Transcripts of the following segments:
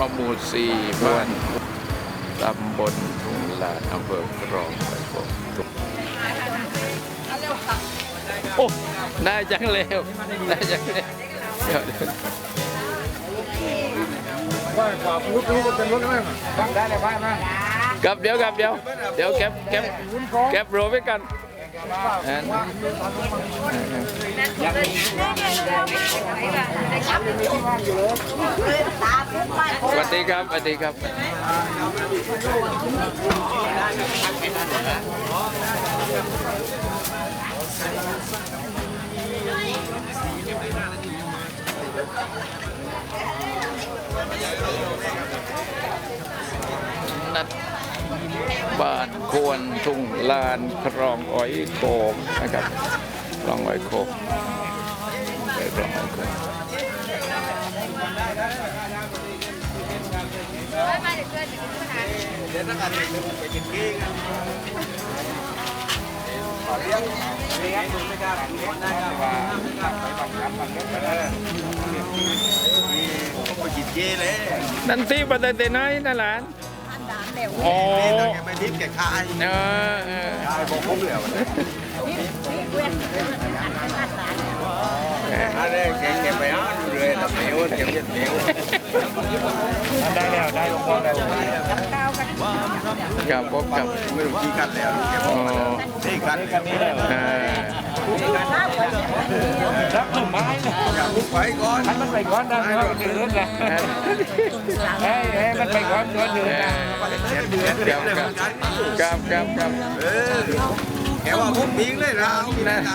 อหมู่สี่บ้านตำบลทุ่งลานอำเภอกรองไปผมโอ้ได้จังเร็วได้จังเร็วเดี๋ยวว่าขวาปุ๊บรู้ว่าเป็นรถไหมฟังได้เลยว่ามากับเดี๋ยวกับเดี๋ยวเดี๋ยวเก็บเก็บเก็บโรไว้กันอ่าสวัส ดีครับสวัสดีครับนัดบ้านควรทุ่งลานคลองอ้อยโขงนะครับคลองอ้อยโขงไปคลองอ้อยโข งนั่นที่บันไดเตนายนั่นหลานอ๋อไปทิพย์แก่คายเออเออคายบอกผมเหลืออะไรเก่งเก็บไปอ่านเลยแต่เหนียวเก็บเย็นเหนียว ได้แล้วได้ลงพ่อแล้วกับพบกับไม่รู้กี่กันแล้วเก็บอ๋อนี่กันกันนี้แล้วอ่ารับหนึ่งไม้นะอย่าลุกไปก่อนให้มันไปก่อนได้ไหมว่าเดือนละให้ให้มันไปก่อนเดือนเดือนนะเจ็ดเดือนเดียวเลยเหมือนกันกับกับกับเออแกว่าผมพิงเลยนะเอาที่ไหนนะ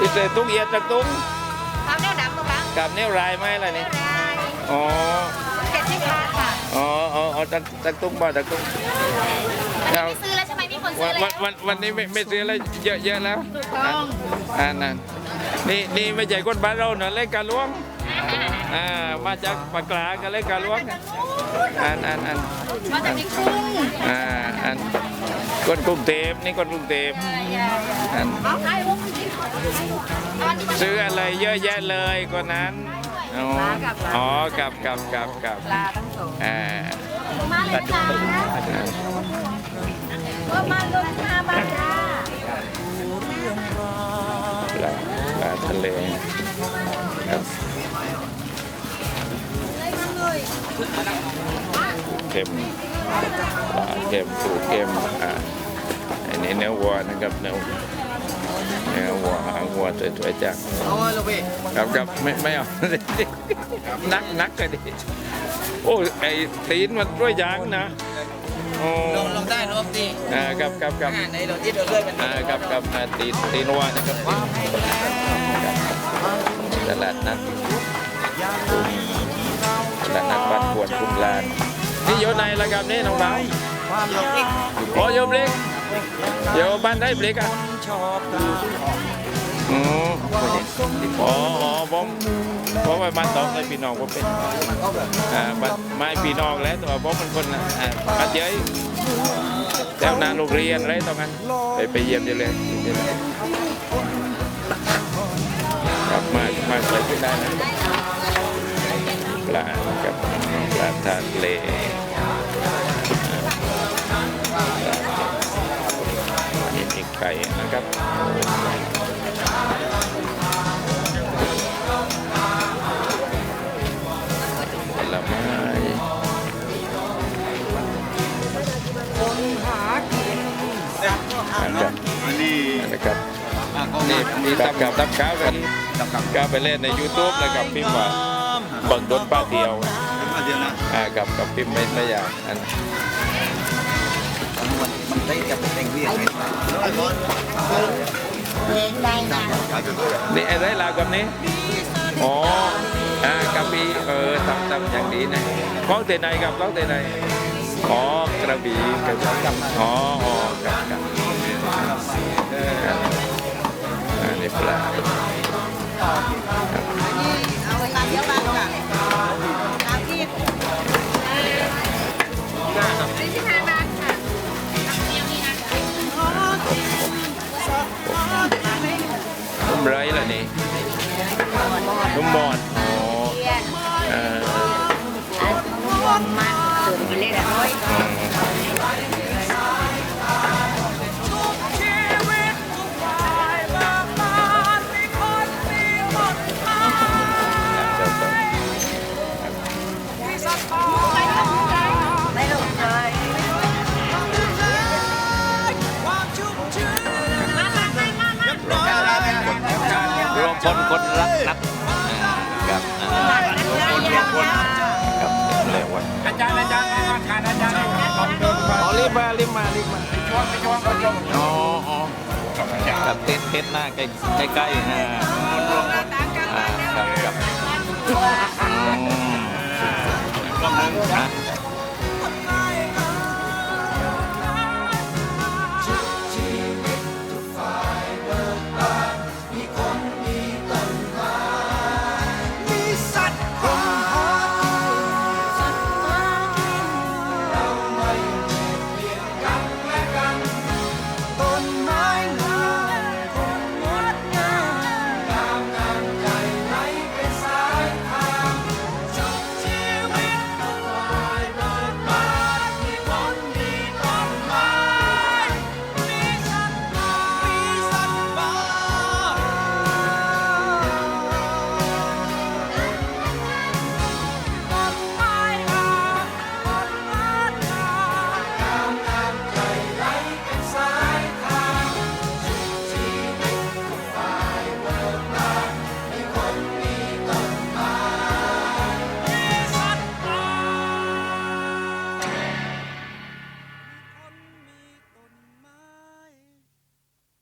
ที่เจอตุ้งเอียดจากตุ้งทำแนวดำมาบ้างกับเนี่ยวรายไหมล่ะนี่ได้อ๋อเจ็ดสิบบาทค่ะอ๋ออ๋ออ๋อจากจากตุ้งบ่าจากตุ้งอันนี้ไม่ซื้อแล้วใช่ไหมมีคนซื้วัอนแล้ววันวันวันนี้ไม่ไม่ซื้ออะไรเยอะเยอะแล้วถูกต้องอ่านั่นนี่นี่ไม่ใช่คนบ้านเราเนอะเล่นการล้วงอ่ามาจากปากกลากันเล่นการล้วงอันอันอันมาจากในกุ้งอ่าอัน คนกรุงเทพนี่คนกรุงเทพอันเอาไอ้พวกนี้อันนี้มันซื้ออะไรเยอะแยะเลยคนนั้นอ๋ออ๋อกับกับกับกับปลาทั้งสองอ่ามาเลยจ้าว่ามาลงมาบ้านจ้าปลาปลาทะเลครับเค็มปลา เค็มปูเค็มอ่าอันนี้เนื้อวัวนะครับเนื้อเนื้อวัวหางวัวสวยๆจังเอาลูกพี่ครับครับไม่ไม่เอานักนักก็ดีโอ้ไอ้ตีนมันด้วยยางนะโอ้ลงลงได้ลงดีอ่าครับครับครับในเราที่เราเลื่อนมันอ่าครับครับอ่าตีนตีนวัวนะครับตลาดนัดตลาดนัดบ้านควรคุมลาน นี่อยู่ในระกับนี่น้องสาวอ๋อโยมเล็กเดี๋ยวบ้านได้เล็กอะอืมอ๋ออ๋อผมเพราะว่าบ้านตองเลยพี่น้องผมเป็นอ่าบ้านไม่พี่น้องแล้วแต่ว่าผมเป็นคนอ่าบ้านเย้ยแถวหนาโรงเรียนอะไรตรงนั้นไปไปเยี่ยมได้เลยเยี่ยมได้เลยครับมามาไปขึ้นได้นะปลากับ ปลาทะเลนี่มีไก่นะครับผลไม้อันนี้นะครับก็มีตับกับตับก้าวกันกับกับก้าวไปเล่นใน YouTube เลยกับพิมพ์ว่าเบิกดนป้าเดียว ดียวนะอ่ากับกับพิมพ์ไม่ไม่อยากอันมันมันได้จะเป็นเรียกไงไอ้บอลเพลงได้นะนี่อะไรลาวกับนี้อ๋ออ่ากับมีเออทำทำอย่างดีนะก้องเตไหนกับก้องเตไหนอ๋อกระบี่กระบี่อ๋ออ๋อกับกับครับอ่านี่ปลาเอา ลยมามามามามารวมพลคนรักนัก ครับอ่ากับเร็วว่าอาจารย์อาจารย์มาทานอาจารย์ขอบคุณคอ๋รับรีบมารีบมารีบมาช่วงช่วงก็ช่วงอ๋ออ๋อกับเทสเทสหน้าใกล้ใกล้ๆอ่าอ่ากับกับอืมฮะ